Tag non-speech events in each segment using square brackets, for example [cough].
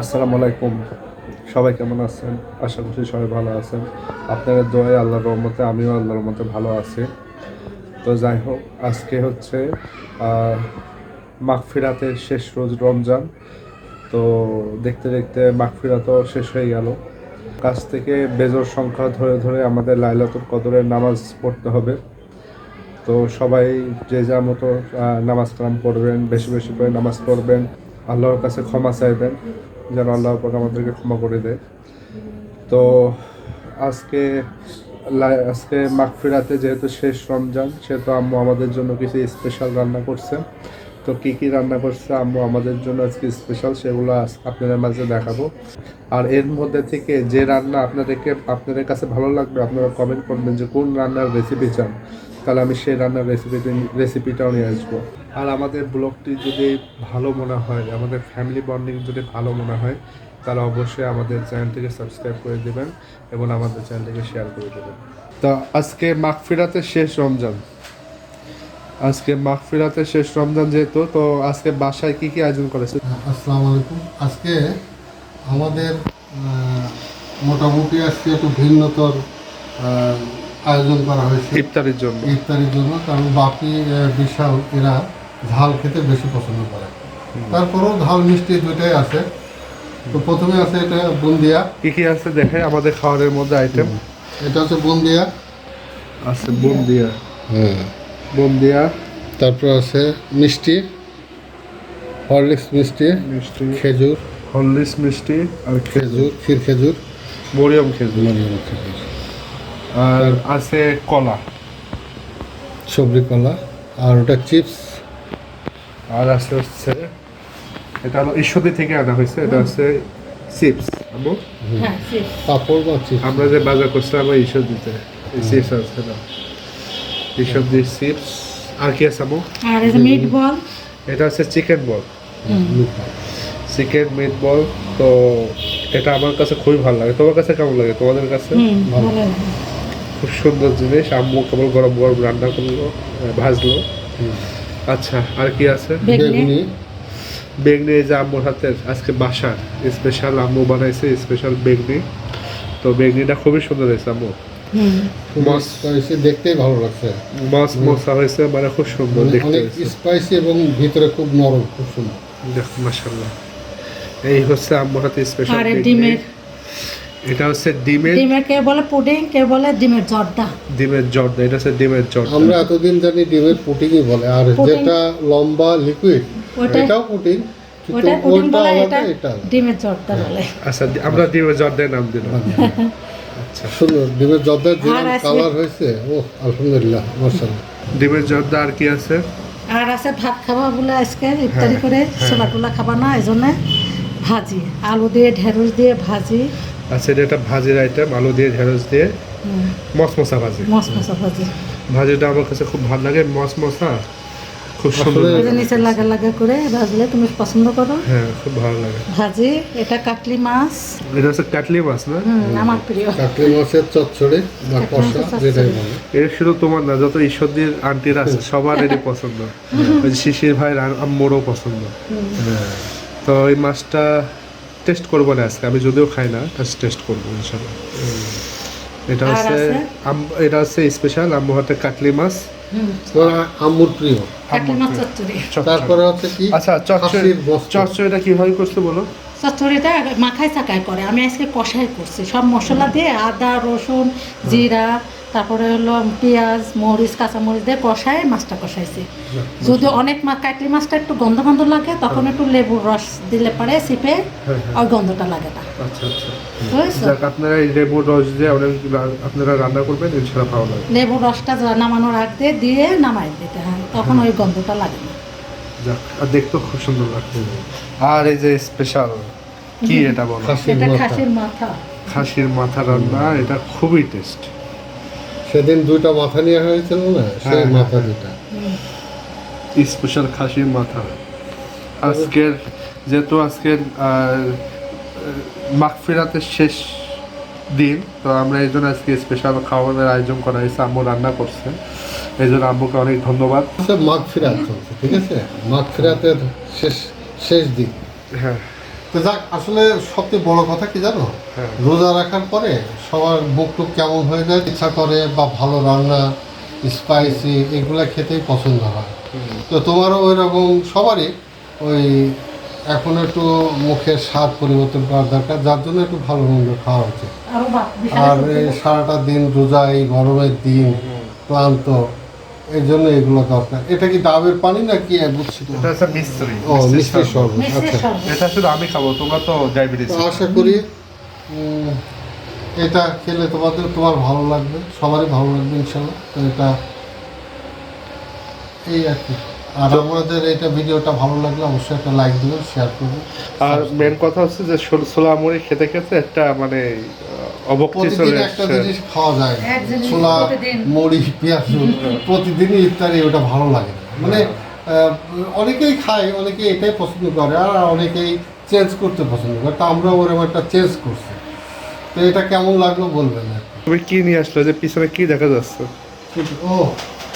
আসসালামু আলাইকুম। সবাই কেমন আছেন? আশা করছি সবাই ভালো আছেন। আপনাদের দোয়ায় আল্লাহর রহমতে, আমিও আল্লাহর রহমতে ভালো আছি। তো যাই হোক, আজকে হচ্ছে মাগফিরাতের শেষ রোজ রমজান। তো দেখতে দেখতে মাগফিরাতও শেষ হয়ে গেল। কাছ থেকে বেজোর সংখ্যা ধরে ধরে আমাদের লাইলাতুল কদরের নামাজ পড়তে হবে। তো সবাই যে যা মতো নামাজ কালাম পড়বেন, বেশি বেশি করে নামাজ পড়বেন। আল্লাহর কাছে ক্ষমা চাইবেন। যেন আল্লাহ পাক আমাদেরকে ক্ষমা করে দেয়। তো আজকে আজকে মাগফিরাতে যেহেতু শেষ রমজান, সেহেতু আম্মু আমাদের জন্য কিছু স্পেশাল রান্না করছে। তো কি কি রান্না করছে আম্মু আমাদের জন্য আজকে স্পেশাল সেগুলো আপনাদের মাঝে দেখাবো। আর এর মধ্যে থেকে যে রান্না আপনাদেরকে আপনাদের কাছে ভালো লাগবে, আপনারা কমেন্ট করবেন যে কোন রান্নার রেসিপি চান। তাহলে আমি সেই রান্নার রেসিপিটি রেসিপিটাও নিয়ে আসব। আর আমাদের ব্লগটি যদি ভালো মনে হয়, আমাদের ফ্যামিলি বন্ডিং যদি ভালো মনে হয়, তাহলে অবশ্যই আমাদের চ্যানেলটিকে সাবস্ক্রাইব করে দেবেন এবং আমাদের চ্যানেলটিকে শেয়ার করে দেবেন। তো আজকে মাগফিরাতে শেষ রমজান। আজকে মাগফিরাতে শেষ রমজান যেহেতু, তো আজকে বাসায় কি কি আয়োজন করেছে আসসালামু আলাইকুম। আজকে আমাদের মোটামুটি আজকে একটু ভিন্নতর আয়োজন করা হয়েছে। ইফতারের জন্য। ইফতারির জন্য কারণ বাপি আহ, বিশাল এরা ঝাল খেতে বেশি পছন্দ করে। তারপরেও ঝাল মিষ্টি দুইটাই আছে। তো প্রথমে আছে এটা বুন্দিয়া। কি কি আছে দেখে আমাদের খাবারের মধ্যে আইটেম এটা হচ্ছে বুন্দিয়া। আছে বুন্দিয়া। হ্যাঁ বুন্দিয়া। তারপর আছে মিষ্টি। হরলিক্স মিষ্টি। মিষ্টি। খেজুর। হরলিক্স মিষ্টি আর খেজুর খেজুর। ক্ষীর খেজুর। মরিয়ম খেজুর। মরিয়ম খেজুর। আর আছে কলা। সবজি কলা আর ওটা চিপস। আর আছে হচ্ছে এটা হলো ঈশ্বরদী থেকে আনা হয়েছে এটা হচ্ছে চিপস। আমো হ্যাঁ পাপড় বা চিপস? আমরা যে বাজার করছিলাম ওই ঈশ্বরদীতে এই চিপস আছে না। ঈশ্বরদী চিপস। আর কি আছে আমো আর মিট বল এটা হচ্ছে chicken ball chicken meat ball তো এটা আমার কাছে খুবই ভালো লাগে। তোমার কাছে কেমন লাগে? তোমাদের কাছে? ভালো লাগে। খুব সুন্দর জিনিস। আম্মু কেবল গরম গরম রান্না করল ভাজলো। আচ্ছা আর কি আছে? বেগনি। বেগুনি। বেগনি এই যে আম্মুর হাতের আজকে বাসার। স্পেশাল আম্মু বানাইছে স্পেশাল বেগনি। তো বেগনিটা খুবই সুন্দর হয়েছে আম্মু। হুম। মাছ স্পাইসি দেখতেই ভালো লাগছে। মাছ মশা হয়েছে মানে খুব সুন্দর মানে দেখতে স্পাইসি এবং ভিতরে খুব নরম খুব সুন্দর। মাশাল্লাহ এই হচ্ছে আম্মুর হাতে স্পেশাল ডিমের এটা হচ্ছে ডিমের ডিমের কে বলে পুডিং কে বলে ডিমের জর্দা। ডিমের জর্দা এটা হচ্ছে ডিমের জর্দা। আমরা এতদিন জানি ডিমের পুটিংই বলে আর যেটা লম্বা লিকুইড এটাও পুটিং ওটা পুডিং বলে এটা এটা ডিমের জর্দা বলে। আচ্ছা আমরা ডিমের জর্দার নাম দিলাম। আচ্ছা সুন্দর ডিমের জর্দার যে কালার হয়েছে ও আলহামদুলিল্লাহ মার্শাল্লাহ ডিমের জর্দা আর কি আছে? আর আছে ভাত খাবা বলে আজকে ইফতারি করে ছোলা টোলা খাবা না এই জন্য ভাজি। আলু দিয়ে ঢেঁড়স দিয়ে ভাজি। আচ্ছা এটা একটা ভাজির আইটেম আলু দিয়ে ঢেঁড়স দিয়ে মশমশা ভাজি। মশ মশা ভাজি। ভাজিটা আমার কাছে খুব ভালো লাগে মশমশা খুব সুন্দর। নিচে লাগা লাগা করে ভাজলে তুমি পছন্দ করো। হ্যাঁ খুব ভালো লাগে। ভাজি এটা কাটলি মাছ। এটা হচ্ছে কাটলি মাছ না? আমার প্রিয়। কাকলি মাছের চচ্চড়ি বা কষা যেটাই বলে। এটা শুধু তোমার না যত ঈশ্বরদীর আন্টিরা আছে সবার এটি পছন্দ। ওই শিশির ভাইয়ের আম্মুরও পছন্দ। হ্যাঁ। তো এই মাছটা টেস্ট করব না আজকে। আমি যদিও খাই না টেস্ট করব ইনশাল্লাহ। এটা হচ্ছে আছে? আম- এটা হচ্ছে স্পেশাল আম্মু হাতে কাটলি মাছ। আম্মুর প্রিয়। কাটলি মাছ চচ্চড়ি। চচ্চড়ি। তারপরে হচ্ছে কি? আচ্ছা চচ্চড়ি। চচ্চড়িটা কীভাবে করতে বলো? চচ্চড়িটা মাখায় চাকায় করে। আমি আজকে কষাই করছি। সব মশলা দিয়ে আদা রসুন জিরা তারপরে হলো পেঁয়াজ মরিচ কাঁচামরিচ দিয়ে কষায় মাছটা কষাইছি। যদি অনেক মা কাটলি মাছটা একটু গন্ধ গন্ধ লাগে তখন একটু লেবুর রস দিলে পরে চিপে হ্যাঁ, হ্যাঁ। ওই গন্ধটা লাগে না। আচ্ছা আচ্ছা। আপনারা এই লেবুর রস দিয়ে অনেক আপনারা রান্না করবেন? ইনশাল্লাহ ভালো লাগবে। লেবুর রসটা নামানোর আগ দিয়ে নামাই দিতে হয়। তখন ওই গন্ধটা লাগে যাক আর দেখতেও খুব সুন্দর লাগছে। আর এই যে স্পেশাল কি এটা বলো? খাসির মাথা। খাসির মাথা। রান্না এটা খুবই টেস্ট সেদিন দুইটা মাথা নিয়ে হয়েছিল না? সেই হ্যাঁ, মাথা দুটা স্পেশাল খাসির মাথা। আজকের যেহেতু আজকের মাগফিরাতের শেষ দিন তো আমরা এই জন্য আজকে স্পেশাল খাবারের আয়োজন করা হয়েছে। আম্মু রান্না করছে। এই জন্য আম্মুকে অনেক ধন্যবাদ। হচ্ছে মাঘ ফিরাত চলছে ঠিক আছে? মাঘ ফিরাতের শেষ শেষ দিন হ্যাঁ। তো যাক আসলে সবচেয়ে বড় কথা কি জানো? হ্যাঁ। রোজা রাখার পরে সবার বুক টুক কেমন হয়ে যায়? ইচ্ছা করে বা ভালো রান্না স্পাইসি এগুলা খেতেই পছন্দ হয়। তো তোমারও ওই রকম সবারই ওই এখন একটু মুখের স্বাদ পরিবর্তন করা দরকার যার জন্য একটু ভালো মন্দ খাওয়া উচিত। আরও। সারাটা দিন রোজা এই গরমের দিন ক্লান্ত এর জন্য এগুলো দরকার এটা কি ডাবের পানি না কি বুঝছি তো এটা হচ্ছে মিস্ত্রি ও মিষ্টি শরবত। আচ্ছা। এটা শুধু আমি খাব তোমরা তো ডায়াবেটিস। আশা করি এটা খেলে তোমাদের তোমার ভালো লাগবে সবারই ভালো লাগবে ইনশাল্লাহ। তো এটা এই আর কি। আর আমাদের এটা ভিডিওটা ভালো লাগলে অবশ্যই একটা লাইক দেবেন শেয়ার করবেন। আর মেন কথা হচ্ছে যে ছোলা- ছোলা মুড়ি খেতে খেতে একটা মানে চলে একটা জিনিস খাওয়া যায় ছোলা। মুড়ি পেঁয়াজ [laughs] প্রতিদিনই ইফতারি ওটা ভালো লাগে না। মানে অনেকেই খায় অনেকে এটাই পছন্দ করে আর অনেকেই চেঞ্জ করতে পছন্দ করে। তা আমরা ওরকম একটা চেঞ্জ করছি। তো এটা কেমন লাগল বলবেন তুমি কি? নিয়ে আসলে? যে পিছনে কি দেখা যাচ্ছে? ও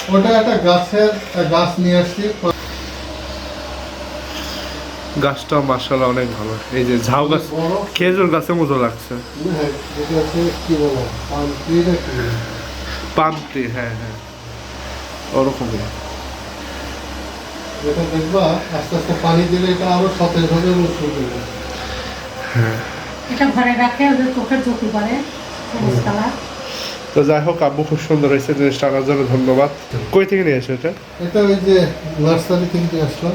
ওটা একটা গাছের গাছ নিয়ে আসছি। গাছটা মার্শাল অনেক ভালো। এই যে ঝাউ গাছ খেজুর গাছের মতো লাগছে। হ্যাঁ, পাম ট্রি হ্যাঁ হ্যাঁ। ওরকমই। এটা দেখবা আস্তে আস্তে পানি দিলে এটা আরও সতেজ হবে এবং সুন্দর হবে। এটা ঘরে রাখে ওদের চোখের জ্যোতি করে তো যাই হোক আব্বু খুব সুন্দর হয়েছে জিনিসটা আনার জন্য ধন্যবাদ। কই থেকে নিয়ে এসো এটা? এটা ওই যে নার্সারি থেকে নিয়ে আসলাম?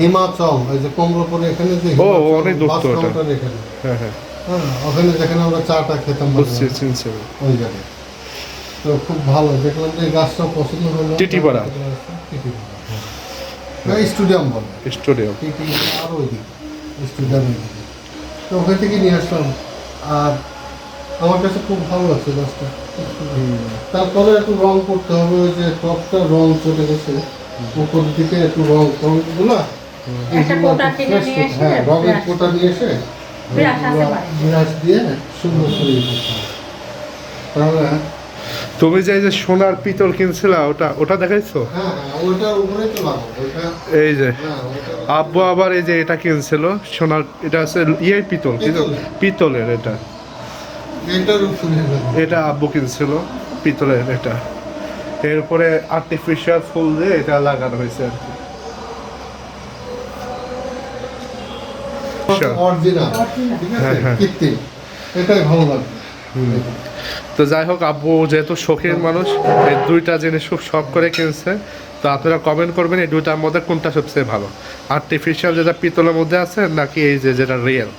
হিমাচল ওই যে কমলাপুরে এখানে যে ও, অনেক দূর বাস তো ওটা। কাউন্টার এখানে। হ্যাঁ হ্যাঁ। হ্যাঁ ওখানে যেখানে আমরা চাটা খেতাম বুঝছি চিনছি ওই জায়গায়। তো খুব ভালো দেখলাম যে গাছটা পছন্দ হলো। টিটিপাড়া। টিটিপাড়া। স্টুডিয়াম বলে। স্টুডিও টিটিপাড়া আরও ওইদিকে স্টুডিয়াম ওইদিকে। তো ওখান থেকে নিয়ে আসলাম। আর আমার কাছে খুব ভালো লাগছে গাছটা। তারপরে একটু রং করতে হবে ওই যে টপটা রং চলে গেছে। উপর দিকে একটু রং হ্যাঁ রঙের কোটা নিয়ে এসে। ব্রাশ দিয়ে সুন্দর করে ইয়ে। তাহলে হ্যাঁ তুমি যে এই যে সোনার পিতল কিনছিলা ওটা ওটা দেখাইছো? হ্যাঁ ওইটা এই যে হ্যাঁ আব্বু আবার এই যে এটা কিনছিল সোনার এটা আছে ইয়ে পিতল। পিতলের। এটা। এটা আব্বু কিনছিল পিতলের এটা। এরপরে আর্টিফিশিয়াল ফুল দিয়ে এটা লাগানো হয়েছে আর কি। হ্যাঁ, হ্যাঁ। কৃত্রিম। এটাই ভালো লাগবে। তো যাই হোক আব্বু যেহেতু শখের মানুষ এই দুইটা জিনিস খুব শখ করে কিনছে। তো আপনারা কমেন্ট করবেন এই দুইটার মধ্যে কোনটা সবচেয়ে ভালো। আর্টিফিশিয়াল যেটা পিতলের মধ্যে আছে নাকি এই যে যেটা রিয়েল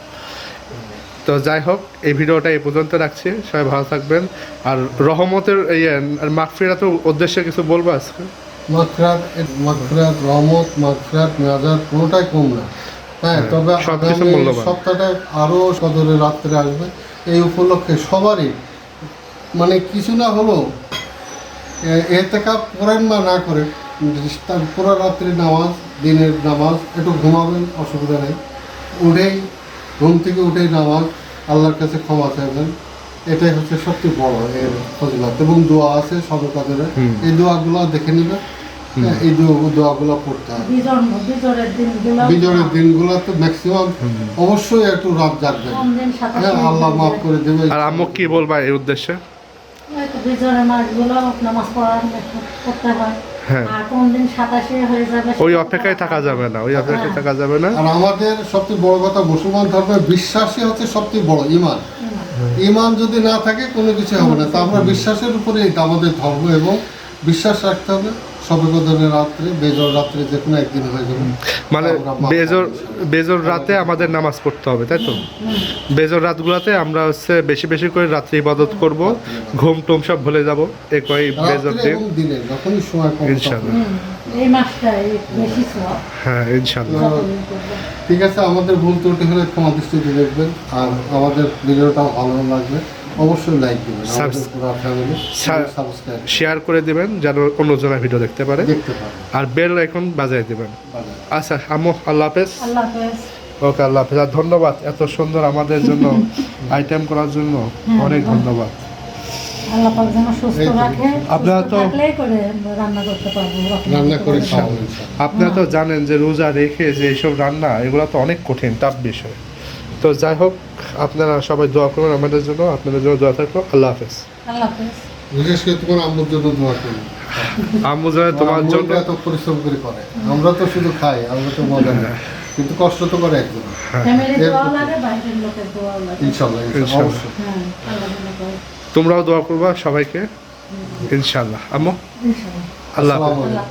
তো যাই হোক এই ভিডিওটা এই পর্যন্ত রাখছি। সবাই ভালো থাকবেন। আর রহমতের এই মাগফিরাতের উদ্দেশ্যে কিছু বলব আজকে? মাকরাত মাকরাত রহমত মাকরাত মেজাজ কোনোটাই কম না। হ্যাঁ তবে সবকিছু আগামী সপ্তাহটা আরও সদরে রাত্রে আসবে। এই উপলক্ষে সবারই মানে কিছু না হলো এতে কাপ করেন বা না করেন তার পুরো রাত্রি নামাজ দিনের নামাজ একটু ঘুমাবেন অসুবিধা নেই। উঠেই ঘুম থেকে উঠেই নামাজ আল্লাহর কাছে ক্ষমা চাইবেন। এটাই হচ্ছে সবচেয়ে বড় এর ফজিলত। এবং দোয়া আছে সদকাদের। এই দোয়াগুলো দেখে নেবেন। হ্যাঁ, এই দোয়া- দোয়াগুলো পড়তে হবে। বিজয়ের দিনগুলো। তো ম্যাক্সিমাম অবশ্যই একটু রাত জাগবেন কোন দিন সাতাশে হ্যাঁ আল্লাহ মাফ করে দেবে আর আম্মু কি বলবা এই উদ্দেশ্যে? তো মাসগুলো নামাজ পড়ার করতে হ্যাঁ। আর সাতাশে হয়ে যাবে ওই অপেক্ষায় থাকা যাবে না ওই অপেক্ষায় থাকা যাবে না। আর আমাদের সবচেয়ে বড় কথা মুসলমান ধর্মের বিশ্বাসই হচ্ছে সবচেয়ে বড় ইমান। ইমান। যদি না থাকে কোনো কিছু হবে না। তা আমরা বিশ্বাসের উপরে আমাদের ধর্ম এবং বিশ্বাস রাখতে হবে। সবেকদনের রাত্রে বেজর রাত্রে যে কোনো একদিন হয়ে যাবে। মানে বেজর বেজর রাতে আমাদের নামাজ পড়তে হবে তাই তো? বেজর রাতগুলোতে আমরা হচ্ছে বেশি বেশি করে রাত্রি ইবাদত করব ঘুম টুম সব ভুলে যাব এ কয় বেজর দিন। দিনে যখনই সময় ইনশাআল্লাহ। এই মাসটাই বেশি হ্যাঁ ইনশাল্লাহ ঠিক আছে আমাদের ভুল ত্রুটি হলে ক্ষমা দৃষ্টিতে দেখবেন আর আমাদের ভিডিওটা ভালো লাগবে। অবশ্যই লাইক দেবেন শেয়ার করে দিবেন যেন অন্যজনের ভিডিও দেখতে পারে। আর বেল এখন বাজায় দিবেন। আচ্ছা আম্মু আল্লাহ হাফেজ। ওকে আল্লাহ হাফেজ। আর ধন্যবাদ এত সুন্দর আমাদের জন্য [laughs] আইটেম করার জন্য। অনেক ধন্যবাদ। আপনারা তো-। আপনারা তো জানেন যে রোজা রেখে যে এইসব রান্না এগুলো তো অনেক কঠিন টাফ বিষয়। তো যাই হোক আপনারা সবাই দোয়া করবেন আমাদের জন্য আপনাদের জন্য দোয়া থাকল। আল্লাহ হাফেজ। আল্লাহ হাফেজ। বিশেষ করে তোমার আম্মুর জন্য দোয়া করি। আম্মু জানে তোমার জন্য এত পরিশ্রম করে করে। আমরা তো শুধু খাই আমরা তো মজা নেই কিন্তু কষ্ট তো করে দোয়াও লাগে। ইনশাল্লাহ হ্যাঁ তোমরাও দোয়া করবা সবাইকে। ইনশাল্লাহ। আম্মু? ইনশাআল্লাহ আল্লাহ